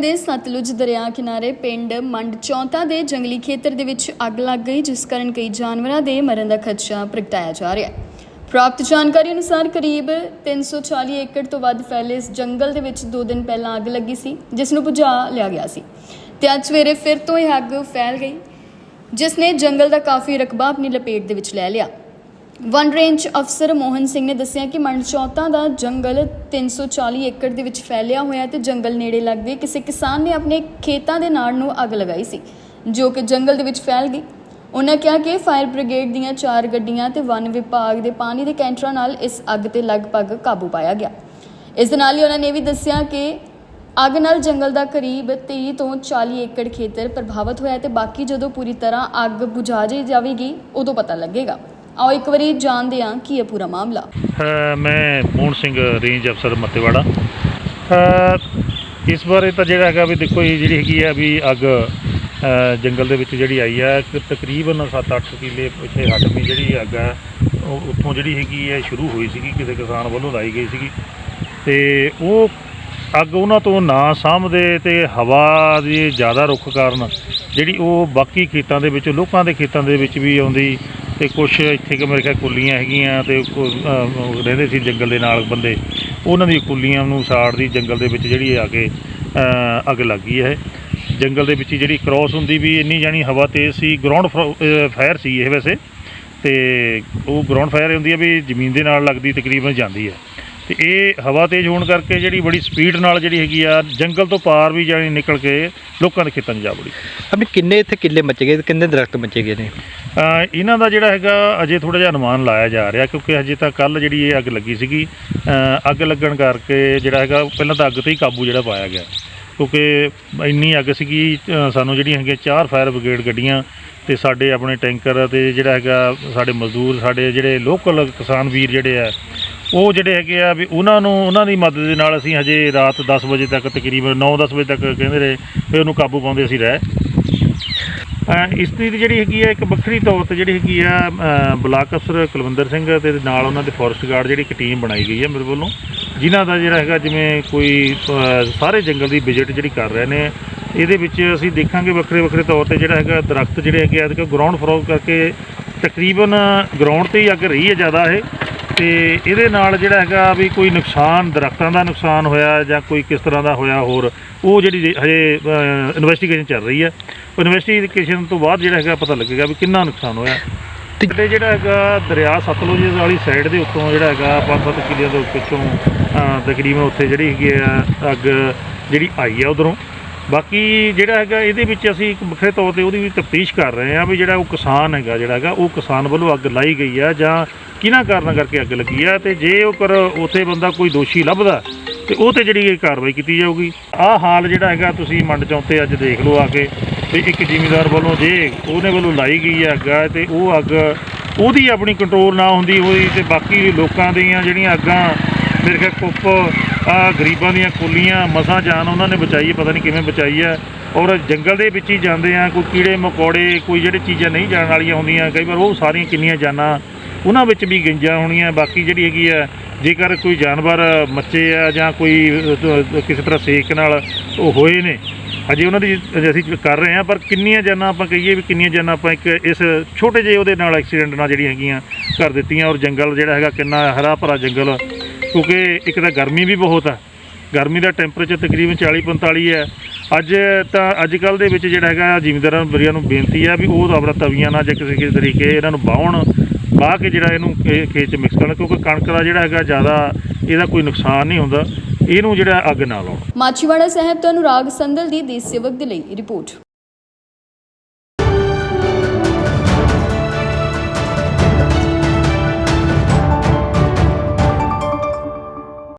ਪੈਂਦੇ ਸਤਲੁਜ ਦਰਿਆ ਕਿਨਾਰੇ ਪਿੰਡ ਮੰਡ ਚੌਂਤਾ ਦੇ ਜੰਗਲੀ ਖੇਤਰ ਦੇ ਵਿੱਚ ਅੱਗ ਲੱਗ ਗਈ, ਜਿਸ ਕਾਰਨ ਕਈ ਜਾਨਵਰਾਂ ਦੇ ਮਰਨ ਦਾ ਖਦਸ਼ਾ ਪ੍ਰਗਟਾਇਆ ਜਾ ਰਿਹਾ ਹੈ। ਪ੍ਰਾਪਤ ਜਾਣਕਾਰੀ ਅਨੁਸਾਰ ਕਰੀਬ 340 ਏਕੜ ਤੋਂ ਵੱਧ ਫੈਲੇ ਇਸ ਜੰਗਲ ਦੇ ਵਿੱਚ 2 ਦਿਨ ਪਹਿਲਾਂ ਅੱਗ ਲੱਗੀ ਸੀ, ਜਿਸ ਨੂੰ ਬੁਝਾ ਲਿਆ ਗਿਆ ਸੀ। ਤੇ ਅੱਜ ਸਵੇਰੇ ਫਿਰ ਤੋਂ ਇਹ ਅੱਗ ਫੈਲ ਗਈ, ਜਿਸ ਨੇ ਜੰਗਲ ਦਾ ਕਾਫੀ ਰਕਬਾ ਆਪਣੀ ਲਪੇਟ ਦੇ ਵਿੱਚ ਲੈ ਲਿਆ। ਵਨ ਰੇਂਜ ਅਫਸਰ ਮੋਹਨ ਸਿੰਘ ਨੇ ਦੱਸਿਆ ਕਿ ਮਣਚੌਤਾ ਦਾ ਜੰਗਲ 340 ਏਕੜ ਦੇ ਵਿੱਚ ਫੈਲਿਆ ਹੋਇਆ ਹੈ ਤੇ ਜੰਗਲ ਨੇੜੇ ਲੱਗਦੇ ਕਿਸੇ ਕਿਸਾਨ ਨੇ ਆਪਣੇ ਖੇਤਾਂ ਦੇ ਨਾੜ ਨੂੰ ਅੱਗ ਲਗਾਈ ਸੀ, ਜੋ ਕਿ ਜੰਗਲ ਦੇ ਵਿੱਚ ਫੈਲ ਗਈ। ਉਹਨਾਂ ਕਿਹਾ ਕਿ ਫਾਇਰ ਬ੍ਰਿਗੇਡ ਦੀਆਂ ਚਾਰ ਗੱਡੀਆਂ ਤੇ ਵਨ ਵਿਭਾਗ ਦੇ ਪਾਣੀ ਦੇ ਕੈਂਟਰਾਂ ਨਾਲ ਇਸ ਅੱਗ ਤੇ ਲਗਭਗ ਕਾਬੂ ਪਾਇਆ ਗਿਆ। ਇਸ ਦੇ ਨਾਲ ਹੀ ਉਹਨਾਂ ਨੇ ਇਹ ਵੀ ਦੱਸਿਆ ਕਿ ਅੱਗ ਨਾਲ ਜੰਗਲ ਦਾ ਕਰੀਬ 30 ਤੋਂ 40 ਏਕੜ ਖੇਤਰ ਪ੍ਰਭਾਵਿਤ ਹੋਇਆ ਹੈ ਤੇ ਬਾਕੀ ਜਦੋਂ ਪੂਰੀ ਤਰ੍ਹਾਂ ਅੱਗ ਬੁਝਾ ਜਾਵੇਗੀ, ਉਦੋਂ ਪਤਾ ਲੱਗੇਗਾ। ਆਓ ਇੱਕ ਵਾਰੀ ਜਾਣਦੇ ਹਾਂ ਕੀ ਹੈ ਪੂਰਾ ਮਾਮਲਾ। ਮੈਂ ਮੋਹਨ ਸਿੰਘ ਰੇਂਜ ਅਫਸਰ ਮੱਤੇਵਾੜਾ। ਇਸ ਬਾਰੇ ਤਾਂ ਜਿਹੜਾ ਹੈਗਾ ਵੀ ਦੇਖੋ, ਇਹ ਜਿਹੜੀ ਹੈਗੀ ਆ ਵੀ ਅੱਗ ਜੰਗਲ ਦੇ ਵਿੱਚ ਜਿਹੜੀ ਆਈ ਆ ਤਕਰੀਬਨ 7-8 ਕਿੱਲੇ ਪਿੱਛੇ ਹਟਵੀਂ ਜਿਹੜੀ ਅੱਗ ਆ, ਉਹ ਉੱਥੋਂ ਜਿਹੜੀ ਹੈਗੀ ਹੈ ਸ਼ੁਰੂ ਹੋਈ ਸੀਗੀ, ਕਿਸੇ ਕਿਸਾਨ ਵੱਲੋਂ ਲਾਈ ਗਈ ਸੀਗੀ। ਤੇ ਉਹ ਅੱਗ ਉਹਨਾਂ ਤੋਂ ਨਾ ਸਾਂਭਦੇ ਤੇ ਹਵਾ ਦੇ ਜ਼ਿਆਦਾ ਰੁੱਖ ਕਾਰਨ ਜਿਹੜੀ ਉਹ ਬਾਕੀ ਖੇਤਾਂ ਦੇ ਵਿੱਚ, ਲੋਕਾਂ ਦੇ ਖੇਤਾਂ ਦੇ ਵਿੱਚ ਵੀ ਆਉਂਦੀ ਤੇ ਕੁਝ ਇੱਥੇ ਕਿ ਮੇਰੇ ਖਿਆਲ ਕੁੱਲੀਆਂ ਹੈਗੀਆਂ ਤੇ ਕੁ- ਅਹ ਰਹਿੰਦੇ ਸੀ ਜੰਗਲ ਦੇ ਨਾਲ ਬੰਦੇ। ਉਹਨਾਂ ਦੀ ਕੁੱਲੀਆਂ ਨੂੰ ਸਾੜਦੀ ਜੰਗਲ ਦੇ ਵਿੱਚ ਜਿਹੜੀ ਆ ਕੇ, ਅਹ, ਅੱਗ ਲੱਗ ਗਈ ਹੈ। ਜੰਗਲ ਦੇ ਵਿੱਚ ਹੀ ਜਿਹੜੀ ਕ੍ਰਾਸ ਹੁੰਦੀ ਵੀ ਇੰਨੀ ਜਾਣੀ ਹਵਾ ਤੇਜ਼ ਸੀ ਗਰਾਊਂਡ ਫਾਇਰ ਸੀ ਇਹ ਵੈਸੇ। ਤੇ ਉਹ ਗਰਾਊਂਡ ਫਾਇਰ ਹੁੰਦੀ ਹੈ ਵੀ ਜ਼ਮੀਨ ਦੇ ਨਾਲ ਲੱਗਦੀ ਤਕਰੀਬਨ ਜਾਂਦੀ ਹੈ। ਤੇ ਇਹ ਹਵਾ ਤੇਜ਼ ਹੋਣ ਕਰਕੇ ਜਿਹੜੀ ਬੜੀ ਸਪੀਡ ਨਾਲ ਜਿਹੜੀ ਹੈਗੀ ਆ ਜੰਗਲ ਤੋਂ ਪਾਰ ਵੀ ਜਾਣੀ ਨਿਕਲ ਕੇ ਲੋਕਾਂ ਦੇ ਖੇਤਾਂ 'ਚ ਜਾ ਵੜੀ। ਅਭੀ ਕਿੰਨੇ ਇੱਥੇ ਕਿੱਲੇ ਮੱਚੇ ਗਏ ਤੇ ਕਿੰਨੇ ਦਰਖਤ ਮੱਚੇ ਗਏ ਨੇ? ਇਹਨਾਂ ਦਾ ਜਿਹੜਾ ਹੈਗਾ ਅਜੇ ਥੋੜਾ ਜਿਹਾ ਅਨੁਮਾਨ ਲਾਇਆ ਜਾ ਰਿਹਾ ਕਿਉਂਕਿ ਅਜੇ ਤਾਂ ਕੱਲ ਜਿਹੜੀ ਇਹ ਅੱਗ ਲੱਗੀ ਸੀਗੀ ਅੱਗ ਲੱਗਣ ਕਰਕੇ ਜਿਹੜਾ ਹੈਗਾ ਪਹਿਲਾਂ ਤਾਂ ਅੱਗ ਤੇ ਹੀ ਕਾਬੂ ਜਿਹੜਾ ਪਾਇਆ ਗਿਆ। ਕਿਉਂਕਿ ਇੰਨੀ ਅੱਗ ਸੀਗੀ ਸਾਨੂੰ ਜਿਹੜੀਆਂ ਹੈਗੀਆਂ ਚਾਰ ਫਾਇਰ ਬ੍ਰਿਗੇਡ ਗੱਡੀਆਂ ਤੇ ਸਾਡੇ ਆਪਣੇ ਟੈਂਕਰ ਤੇ ਜਿਹੜਾ ਹੈਗਾ ਸਾਡੇ ਮਜ਼ਦੂਰ ਸਾਡੇ ਜਿਹੜੇ ਲੋਕਲ ਕਿਸਾਨ ਵੀਰ ਜਿਹੜੇ ਆ ਉਹ ਜਿਹੜੇ ਹੈਗੇ ਆ ਵੀ ਉਹਨਾਂ ਨੂੰ ਉਹਨਾਂ ਦੀ ਮਦਦ ਦੇ ਨਾਲ ਅਸੀਂ ਹਜੇ ਰਾਤ 10 ਵਜੇ ਤੱਕ ਤਕਰੀਬਨ 9-10 ਵਜੇ ਤੱਕ ਕਹਿੰਦੇ ਰਹੇ ਵੀ ਉਹਨੂੰ ਕਾਬੂ ਪਾਉਂਦੇ ਅਸੀਂ ਰਹਿ। ਅ, ਇਸ ਦੀ ਜਿਹੜੀ ਹੈਗੀ ਆ ਇੱਕ ਵੱਖਰੀ ਤੌਰ ਤੇ ਜਿਹੜੀ ਹੈਗੀ ਆ ਬਲਾਕ ਅਫਸਰ ਕੁਲਵਿੰਦਰ ਸਿੰਘ ਤੇ ਨਾਲ ਉਹਨਾਂ ਦੇ ਫੋਰੈਸਟ ਗਾਰਡ ਜਿਹੜੀ ਇੱਕ ਟੀਮ ਬਣਾਈ ਗਈ ਹੈ ਮੇਰੇ ਵੱਲੋਂ। ਜਿਨ੍ਹਾਂ ਦਾ ਜਿਹੜਾ ਹੈਗਾ ਜਿਵੇਂ ਕੋਈ ਸਾਰੇ ਜੰਗਲ ਦੀ ਵਿਜ਼ਿਟ ਜਿਹੜੀ ਕਰ ਰਹੇ ਨੇ ਇਹਦੇ ਵਿੱਚ ਅਸੀਂ ਦੇਖਾਂਗੇ ਵੱਖਰੇ ਵੱਖਰੇ ਤੌਰ ਤੇ ਜਿਹੜਾ ਹੈਗਾ ਦਰਖਤ ਜਿਹੜੇ ਹੈਗੇ ਆ ਕਿ ਗਰਾਊਂਡ ਫਲੋਰ ਕਰਕੇ ਤਕਰੀਬਨ ਗਰਾਊਂਡ ਤੇ ਹੀ ਅੱਗ ਰਹੀ ਹੈ ਜ਼ਿਆਦਾ ਇਹ। ਤੇ ਇਹਦੇ ਨਾਲ ਜਿਹੜਾ ਹੈਗਾ ਵੀ ਕੋਈ ਨੁਕਸਾਨ ਦਰਖਤਾਂ ਦਾ ਨੁਕਸਾਨ ਹੋਇਆ ਜਾਂ ਕੋਈ ਕਿਸ ਤਰ੍ਹਾਂ ਦਾ ਹੋਇਆ ਹੋਰ ਉਹ ਜਿਹੜੀ ਹਜੇ ਇਨਵੈਸਟੀਗੇਸ਼ਨ ਚੱਲ ਰਹੀ ਹੈ। ਉਹ ਇਨਵੈਸਟੀਗੇਸ਼ਨ ਤੋਂ ਬਾਅਦ ਜਿਹੜਾ ਹੈਗਾ ਪਤਾ ਲੱਗੇਗਾ ਵੀ ਕਿੰਨਾ ਨੁਕਸਾਨ ਹੋਇਆ। ਤੇ ਜਿਹੜਾ ਹੈਗਾ ਦਰਿਆ ਸਤਲੁਜ ਵਾਲੀ ਸਾਈਡ ਦੇ ਉੱਤੋਂ ਜਿਹੜਾ ਹੈਗਾ 5-7 ਕਿਲਿਆਂ ਦੇ ਪਿੱਛੋਂ ਅ, ਤਕਰੀਬਨ ਉੱਥੇ ਜਿਹੜੀ ਹੈਗੀ ਆ ਅੱਗ ਜਿਹੜੀ ਆਈ ਆ ਉਧਰੋਂ। ਬਾਕੀ ਜਿਹੜਾ ਹੈਗਾ, ਇਹਦੇ ਵਿੱਚ ਅਸੀਂ ਇੱਕ ਵੱਖਰੇ ਤੌਰ ਤੇ ਉਹਦੀ ਵੀ ਤਫਤੀਸ਼ ਕਰ ਰਹੇ ਹਾਂ ਵੀ ਜਿਹੜਾ ਉਹ ਕਿਸਾਨ ਹੈਗਾ, ਜਿਹੜਾ ਹੈਗਾ, ਉਹ ਕਿਸਾਨ ਵੱਲੋਂ ਅੱਗ ਲਾਈ ਗਈ ਆ ਜਾਂ ਕਿਹਨਾਂ ਕਾਰਨਾਂ ਕਰਕੇ ਅੱਗ ਲੱਗੀ ਆ ਤੇ ਜੇ ਉਹ ਕਰ ਉੱਥੇ ਬੰਦਾ ਕੋਈ ਦੋਸ਼ੀ ਲੱਭਦਾ ਤੇ ਉਹ ਤੇ ਜਿਹੜੀ ਇਹ ਕਾਰਵਾਈ ਕੀਤੀ ਜਾਊਗੀ। ਆਹ ਹਾਲ ਜਿਹੜਾ ਹੈਗਾ, ਤੁਸੀਂ ਮੰਡ ਚੌਂਤੇ ਅੱਜ ਦੇਖ ਲਓ ਆ ਕੇ ਵੀ ਇੱਕ ਜ਼ਿਮੀਂਦਾਰ ਵੱਲੋਂ ਜੇ ਉਹਨੇ ਵੱਲੋਂ ਲਾਈ ਗਈ ਹੈ ਅੱਗ ਆ ਤੇ ਉਹ ਅੱਗ ਉਹਦੀ ਆਪਣੀ ਕੰਟਰੋਲ ਨਾ ਹੁੰਦੀ ਹੋਈ ਤੇ ਬਾਕੀ ਲੋਕਾਂ ਦੀਆਂ ਜਿਹੜੀਆਂ ਅੱਗਾਂ ਮੇਰੇ ਖਿਆਲ ਕੁੱਪ ਗਰੀਬਾਂ ਦੀਆਂ ਕੁੱਲੀਆਂ, ਮਸਾਂ ਜਾਨ ਉਹਨਾਂ ਨੇ ਬਚਾਈ ਪਤਾ ਨਹੀਂ ਕਿਵੇਂ ਬਚਾਈ ਹੈ। ਔਰ ਜੰਗਲ ਦੇ ਵਿੱਚ ਹੀ ਜਾਂਦੇ ਆ, ਕੋਈ ਕੀੜੇ ਮਕੌੜੇ, ਕੋਈ ਜਿਹੜੇ ਚੀਜ਼ਾਂ ਨਹੀਂ ਜਾਣ ਵਾਲੀਆਂ ਹੁੰਦੀਆਂ, ਕਈ ਵਾਰ ਉਹ ਸਾਰੀਆਂ ਕਿੰਨੀਆਂ ਜਾਨਾਂ, ਉਹਨਾਂ ਵਿੱਚ ਵੀ ਗੰਜਾਂ ਹੋਣੀਆਂ, ਬਾਕੀ ਜਿਹੜੀ ਹੈਗੀ ਆ ਜੇਕਰ ਕੋਈ ਜਾਨਵਰ ਮੱਚੇ ਆ ਜਾਂ ਕੋਈ ਕਿਸੇ ਤਰ੍ਹਾਂ ਸੇਕ ਨਾਲ ਉਹ ਹੋਏ ਨੇ ਅਜੇ ਉਹਨਾਂ ਦੀ ਅਸੀਂ ਕਰ ਰਹੇ ਹਾਂ, ਪਰ ਕਿੰਨੀਆਂ ਜਾਨਾਂ ਆਪਾਂ ਕਹੀਏ ਵੀ ਕਿੰਨੀਆਂ ਜਾਨਾਂ ਆਪਾਂ ਇੱਕ ਇਸ ਛੋਟੇ ਜਿਹੇ ਉਹਦੇ ਨਾਲ ਐਕਸੀਡੈਂਟ ਨਾਲ ਜਿਹੜੀਆਂ ਹੈਗੀਆਂ ਕਰ ਦਿੱਤੀਆਂ, ਔਰ ਜੰਗਲ ਜਿਹੜਾ ਹੈਗਾ ਕਿੰਨਾ ਹਰਾ ਭਰਾ ਜੰਗਲ ਕਿਉਂਕਿ ਇੱਕ ਤਾਂ ਗਰਮੀ ਵੀ ਬਹੁਤ ਆ। ਗਰਮੀ ਦਾ ਟੈਂਪਰੇਚਰ ਤਕਰੀਬਨ 40 45 ਹੈ। ਅੱਜ ਤਾਂ ਅੱਜ ਕੱਲ ਦੇ ਵਿੱਚ ਜਿਹੜਾ ਹੈਗਾ, ਜ਼ਿਮੀਂਦਾਰਾਂ ਬਰੀਆਂ ਨੂੰ ਬੇਨਤੀ ਆ ਵੀ ਉਹ ਆਪਣਾ ਤਵੀਆਂ ਨਾਲ ਜਾਂ ਕਿਸੇ ਕਿਸੇ ਤਰੀਕੇ ਇਹਨਾਂ ਨੂੰ ਬਾਹਣ, ਬਾਹ ਕੇ ਜਿਹੜਾ ਇਹਨੂੰ ਖੇ- ਖੇਤ 'ਚ ਮਿਕਸ ਕਰਨ, ਕਿਉਂਕਿ ਕਣਕ ਦਾ ਜਿਹੜਾ ਹੈਗਾ ਜ਼ਿਆਦਾ ਇਹਦਾ ਕੋਈ ਨੁਕਸਾਨ ਨਹੀਂ ਹੁੰਦਾ। ਇਹਨੂੰ ਜਿਹੜਾ ਅੱਗ ਨਾ ਲਾਉਣ। ਮਾਛੀਵਾੜਾ ਸਾਹਿਬ ਤੋਂ ਅਨੁਰਾਗ ਸੰਦਲ ਦੀ ਦੇਸ਼ ਸੇਵਕ ਦੇ ਲਈ ਰਿਪੋਰਟ।